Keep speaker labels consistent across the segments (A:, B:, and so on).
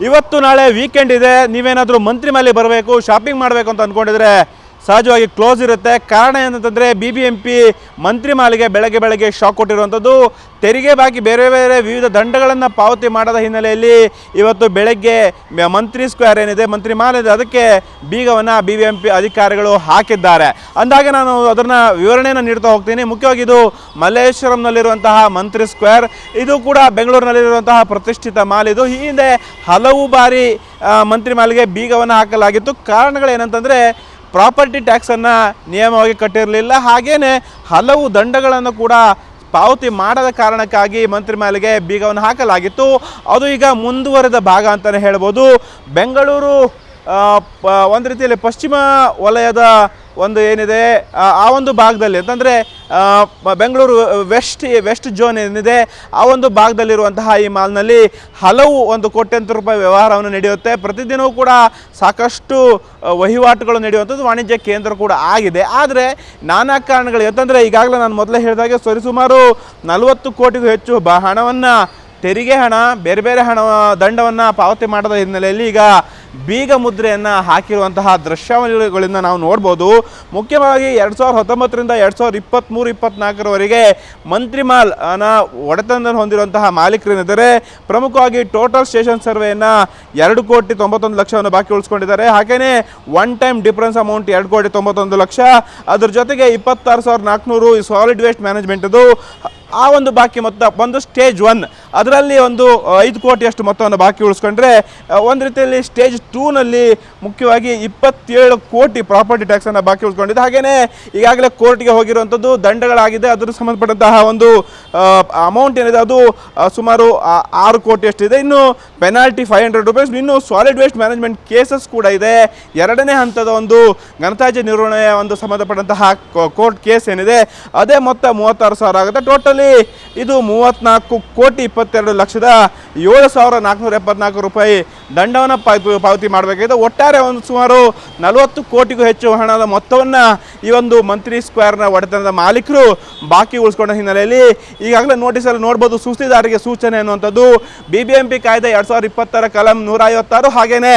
A: ಇವತ್ತು ನಾಳೆ ವೀಕೆಂಡ್ ಇದೆ. ನೀವೇನಾದರೂ ಮಂತ್ರಿ ಮೇಲೆ ಬರಬೇಕು ಶಾಪಿಂಗ್ ಮಾಡಬೇಕು ಅಂತ ಅಂದ್ಕೊಂಡಿದ್ರೆ ಸಹಜವಾಗಿ ಕ್ಲೋಸ್ ಇರುತ್ತೆ. ಕಾರಣ ಏನಂತಂದರೆ ಬಿ ಬಿ ಎಂ ಪಿ ಮಂತ್ರಿ ಮಾಲಿಗೆ ಬೆಳಗ್ಗೆ ಬೆಳಗ್ಗೆ ಶಾಕ್ ಕೊಟ್ಟಿರುವಂಥದ್ದು. ತೆರಿಗೆ ಬಾಕಿ ಬೇರೆ ಬೇರೆ ವಿವಿಧ ದಂಡಗಳನ್ನು ಪಾವತಿ ಮಾಡದ ಹಿನ್ನೆಲೆಯಲ್ಲಿ ಇವತ್ತು ಬೆಳಗ್ಗೆ ಮಂತ್ರಿ ಸ್ಕ್ವೇರ್ ಏನಿದೆ, ಮಂತ್ರಿ ಮಾಲ್ ಇದೆ. ಅದಕ್ಕೆ ಬೀಗವನ್ನು ಬಿ ಬಿ ಎಂ ಪಿ ಅಧಿಕಾರಿಗಳು ಹಾಕಿದ್ದಾರೆ. ಅಂದಾಗ ನಾನು ಅದನ್ನು ವಿವರಣೆಯನ್ನು ನೀಡ್ತಾ ಹೋಗ್ತೀನಿ. ಮುಖ್ಯವಾಗಿ ಇದು ಮಲ್ಲೇಶ್ವರಂನಲ್ಲಿರುವಂತಹ ಮಂತ್ರಿ ಸ್ಕ್ವೇರ್ ಇದು ಕೂಡ ಬೆಂಗಳೂರಿನಲ್ಲಿರುವಂತಹ ಪ್ರತಿಷ್ಠಿತ ಮಾಲ್ ಇದು. ಈ ಹಿಂದೆ ಹಲವು ಬಾರಿ ಮಂತ್ರಿ ಮಾಲಿಗೆ ಬೀಗವನ್ನು ಹಾಕಲಾಗಿತ್ತು. ಕಾರಣಗಳೇನಂತಂದರೆ ಪ್ರಾಪರ್ಟಿ ಟ್ಯಾಕ್ಸನ್ನು ನಿಯಮವಾಗಿ ಕಟ್ಟಿರಲಿಲ್ಲ. ಹಾಗೇನೆ ಹಲವು ದಂಡಗಳನ್ನು ಕೂಡ ಪಾವತಿ ಮಾಡದ ಕಾರಣಕ್ಕಾಗಿ ಮಂತ್ರಿ ಮೇಲೆಗೆ ಬೀಗವನ್ನು ಹಾಕಲಾಗಿತ್ತು. ಅದು ಈಗ ಮುಂದುವರೆದ ಭಾಗ ಅಂತಲೇ ಹೇಳ್ಬೋದು. ಬೆಂಗಳೂರು ಒಂದು ರೀತಿಯಲ್ಲಿ ಪಶ್ಚಿಮ ವಲಯದ ಒಂದು ಏನಿದೆ, ಆ ಒಂದು ಭಾಗದಲ್ಲಿ, ಅಂತಂದರೆ ಬೆಂಗಳೂರು, ವೆಸ್ಟ್ ವೆಸ್ಟ್ ಝೋನ್ ಏನಿದೆ, ಆ ಒಂದು ಭಾಗದಲ್ಲಿರುವಂತಹ ಈ ಮಾಲ್ನಲ್ಲಿ ಹಲವು ಒಂದು ಕೋಟ್ಯಂತರ ರೂಪಾಯಿ ವ್ಯವಹಾರವನ್ನು ನಡೆಯುತ್ತೆ. ಪ್ರತಿದಿನವೂ ಕೂಡ ಸಾಕಷ್ಟು ವಹಿವಾಟುಗಳು ನಡೆಯುವಂಥದ್ದು ವಾಣಿಜ್ಯ ಕೇಂದ್ರ ಕೂಡ ಆಗಿದೆ. ಆದರೆ, ನಾನಾ ಕಾರಣಗಳು ಅಂತಂದರೆ ಈಗಾಗಲೇ ನಾನು ಮೊದಲೇ ಹೇಳಿದಾಗೆ, ಸರಿಸುಮಾರು ನಲವತ್ತು ಕೋಟಿಗೂ ಹೆಚ್ಚು ಬ, ಹಣವನ್ನು ತೆರಿಗೆ ಹಣ, ಬೇರೆ ಬೇರೆ ಹಣ ದಂಡವನ್ನು ಪಾವತಿ ಮಾಡದ ಹಿನ್ನೆಲೆಯಲ್ಲಿ ಈಗ ಬೀಗ ಮುದ್ರೆಯನ್ನು ಹಾಕಿರುವಂತಹ ದೃಶ್ಯಾವಳಿಗಳಿಂದ ನಾವು ನೋಡ್ಬೋದು. ಮುಖ್ಯವಾಗಿ ಎರಡು ಸಾವಿರದ ಹತ್ತೊಂಬತ್ತರಿಂದ ಎರಡು ಸಾವಿರದ ಇಪ್ಪತ್ತ್ಮೂರು ಇಪ್ಪತ್ತ್ನಾಲ್ಕರವರೆಗೆ ಮಂತ್ರಿಮಾಲ್ ಅನ್ನ ಒಡೆತನ ಹೊಂದಿರುವಂತಹ ಮಾಲೀಕರೇನಿದ್ದಾರೆ? ಪ್ರಮುಖವಾಗಿ ಟೋಟಲ್ ಸ್ಟೇಷನ್ ಸರ್ವೆಯನ್ನು ಎರಡು ಕೋಟಿ ತೊಂಬತ್ತೊಂದು ಲಕ್ಷವನ್ನು ಬಾಕಿ ಉಳಿಸ್ಕೊಂಡಿದ್ದಾರೆ. ಹಾಗೆಯೇ ಒನ್ ಟೈಮ್ ಡಿಫರೆನ್ಸ್ ಅಮೌಂಟ್ ಎರಡು ಕೋಟಿ ತೊಂಬತ್ತೊಂದು ಲಕ್ಷ. ಅದರ ಜೊತೆಗೆ ಇಪ್ಪತ್ತಾರು ಸಾವಿರದ ನಾಲ್ಕುನೂರು ಸಾಲಿಡ್ ವೇಸ್ಟ್ ಮ್ಯಾನೇಜ್ಮೆಂಟದು ಆ ಒಂದು ಬಾಕಿ ಮೊತ್ತ ಒಂದು ಸ್ಟೇಜ್ ಒನ್. ಅದರಲ್ಲಿ ಒಂದು ಐದು ಕೋಟಿಯಷ್ಟು ಮೊತ್ತವನ್ನು ಬಾಕಿ ಉಳಿಸ್ಕೊಂಡ್ರೆ ಒಂದು ರೀತಿಯಲ್ಲಿ ಸ್ಟೇಜ್ ಟೂನಲ್ಲಿ ಮುಖ್ಯವಾಗಿ ಇಪ್ಪತ್ತೇಳು ಕೋಟಿ ಪ್ರಾಪರ್ಟಿ ಟ್ಯಾಕ್ಸನ್ನು ಬಾಕಿ ಉಳಿಸ್ಕೊಂಡಿದೆ. ಹಾಗೆಯೇ ಈಗಾಗಲೇ ಕೋರ್ಟ್ಗೆ ಹೋಗಿರುವಂಥದ್ದು ದಂಡಗಳಾಗಿದೆ. ಅದರ ಸಂಬಂಧಪಟ್ಟಂತಹ ಒಂದು ಅಮೌಂಟ್ ಏನಿದೆ ಅದು ಸುಮಾರು ಆರು ಆರು ಕೋಟಿಯಷ್ಟಿದೆ. ಇನ್ನು ಪೆನಾಲ್ಟಿ ಫೈವ್ ಹಂಡ್ರೆಡ್ ರುಪೀಸ್ ಇನ್ನು ಸಾಲಿಡ್ ವೇಸ್ಟ್ ಮ್ಯಾನೇಜ್ಮೆಂಟ್ ಕೇಸಸ್ ಕೂಡ ಇದೆ. ಎರಡನೇ ಹಂತದ ಒಂದು ಘನತಾಜ್ಯ ನಿರ್ವಹಣೆಯ ಒಂದು ಸಂಬಂಧಪಟ್ಟಂತಹ ಕೋರ್ಟ್ ಕೇಸ್ ಏನಿದೆ, ಅದೇ ಮೊತ್ತ ಮೂವತ್ತಾರು ಸಾವಿರ ಆಗುತ್ತೆ. ಟೋಟಲಿ ಇದು ಮೂವತ್ತ್ನಾಲ್ಕು ಕೋಟಿ ಇಪ್ಪತ್ತೆರಡು ಲಕ್ಷದ ಏಳು ಸಾವಿರ ನಾಲ್ಕುನೂರ ಎಪ್ಪತ್ನಾಲ್ಕು ರೂಪಾಯಿ ದಂಡವನ್ನು ಪಾವತಿ ಮಾಡಬೇಕಾಗಿದೆ. ಒಟ್ಟಾರೆ ಒಂದು ಸುಮಾರು ನಲವತ್ತು ಕೋಟಿಗೂ ಹೆಚ್ಚು ಹಣದ ಮೊತ್ತವನ್ನು ಈ ಒಂದು ಮಂತ್ರಿ ಸ್ಕ್ವೇರ್ನ ಒಡೆತನದ ಮಾಲೀಕರು ಬಾಕಿ ಉಳಿಸ್ಕೊಂಡ ಹಿನ್ನೆಲೆಯಲ್ಲಿ ಈಗಾಗಲೇ ನೋಟಿಸಲ್ಲಿ ನೋಡ್ಬೋದು ಸುಸ್ತಿದಾರರಿಗೆ ಸೂಚನೆ ಅನ್ನುವಂಥದ್ದು. ಬಿ ಬಿ ಎಂ ಪಿ ಕಾಯ್ದೆ ಎರಡು ಸಾವಿರದ ಇಪ್ಪತ್ತರ ಕಲಂ ನೂರ ಐವತ್ತಾರು ಹಾಗೆಯೇ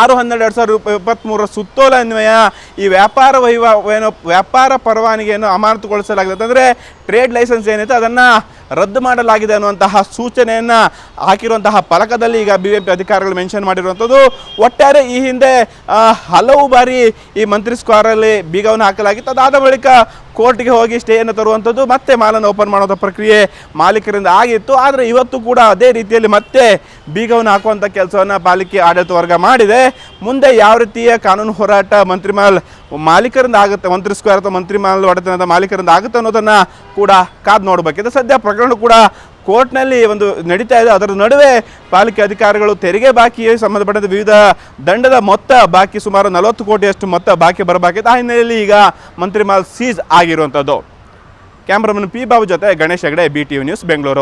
A: ಆರು ಹನ್ನೆರಡು ಎರಡು ಸಾವಿರದ ಇಪ್ಪ- ಇಪ್ಪತ್ತ್ಮೂರರ ಸುತ್ತೋಲೆ ಅನ್ವಯ ಈ ವ್ಯಾಪಾರ ವಹಿವಾ ಏನು, ವ್ಯಾಪಾರ ಪರವಾನಿಗೆಯನ್ನು ಅಮಾನತುಗೊಳಿಸಲಾಗಿದೆ ಅಂತಂದರೆ ಟ್ರೇಡ್ ಲೈಸೆನ್ಸ್ ಏನಿದೆ ಅದನ್ನು ರದ್ದು ಮಾಡಲಾಗಿದೆ ಅನ್ನುವಂತಹ ಸೂಚನೆಯನ್ನು ಹಾಕಿರುವಂತಹ ಫಲಕದಲ್ಲಿ ಈಗ ಬಿ ಪಿ ಅಧಿಕಾರಿಗಳು ಮೆನ್ಷನ್ ಮಾಡಿರುವಂಥದ್ದು. ಒಟ್ಟಾರೆ ಈ ಹಿಂದೆ ಹಲವು ಬಾರಿ ಈ ಮಂತ್ರಿ ಸ್ಕ್ವಾರಲ್ಲಿ ಬೀಗವನ್ನು ಹಾಕಲಾಗಿತ್ತು. ಅದಾದ ಬಳಿಕ ಕೋರ್ಟ್ಗೆ ಹೋಗಿ ಸ್ಟೇಯನ್ನು ತರುವಂಥದ್ದು ಮತ್ತೆ ಮಾಲನ್ನು ಓಪನ್ ಮಾಡುವಂಥ ಪ್ರಕ್ರಿಯೆ ಮಾಲೀಕರಿಂದ ಆಗಿತ್ತು. ಆದರೆ ಇವತ್ತು ಕೂಡ ಅದೇ ರೀತಿಯಲ್ಲಿ ಮತ್ತೆ ಬೀಗವನ್ನು ಹಾಕುವಂಥ ಕೆಲಸವನ್ನು ಪಾಲಿಕೆ ಆಡಳಿತ ವರ್ಗ ಮಾಡಿದೆ. ಮುಂದೆ ಯಾವ ರೀತಿಯ ಕಾನೂನು ಹೋರಾಟ ಮಂತ್ರಿ ಮಾಲ್ ಮಾಲೀಕರಿಂದ ಆಗುತ್ತೆ, ಮಂತ್ರಿ ಸ್ಕ್ವೇರ್ ಅಥವಾ ಮಂತ್ರಿ ಮಾಲ್ ಒಡೆತನದ ಮಾಲೀಕರಿಂದ ಆಗುತ್ತೆ ಅನ್ನೋದನ್ನು ಕೂಡ ಕಾದು ನೋಡಬೇಕಿದೆ ಸದ್ಯ ಪ್ರಕರಣ ಕೂಡ ಕೋರ್ಟ್ನಲ್ಲಿ ಒಂದು ನಡೀತಾ ಇದೆ. ಅದರ ನಡುವೆ ಪಾಲಿಕೆ ಅಧಿಕಾರಿಗಳು ತೆರಿಗೆ ಬಾಕಿ, ಸಂಬಂಧಪಟ್ಟಂತೆ ವಿವಿಧ ದಂಡದ ಮೊತ್ತ ಬಾಕಿ, ಸುಮಾರು ನಲವತ್ತು ಕೋಟಿಯಷ್ಟು ಮೊತ್ತ ಬಾಕಿ ಬರಬೇಕಿತ್ತು ಆ ಹಿನ್ನೆಲೆಯಲ್ಲಿ ಈಗ ಮಂತ್ರಿ ಮಾಲ್ ಸೀಸ್ ಆಗಿರುವಂಥದ್ದು. ಕ್ಯಾಮ್ರಾಮನ್ ಪಿ ಬಾಬು ಜೊತೆ Ganesh Hegde, B T news, Bengaluru.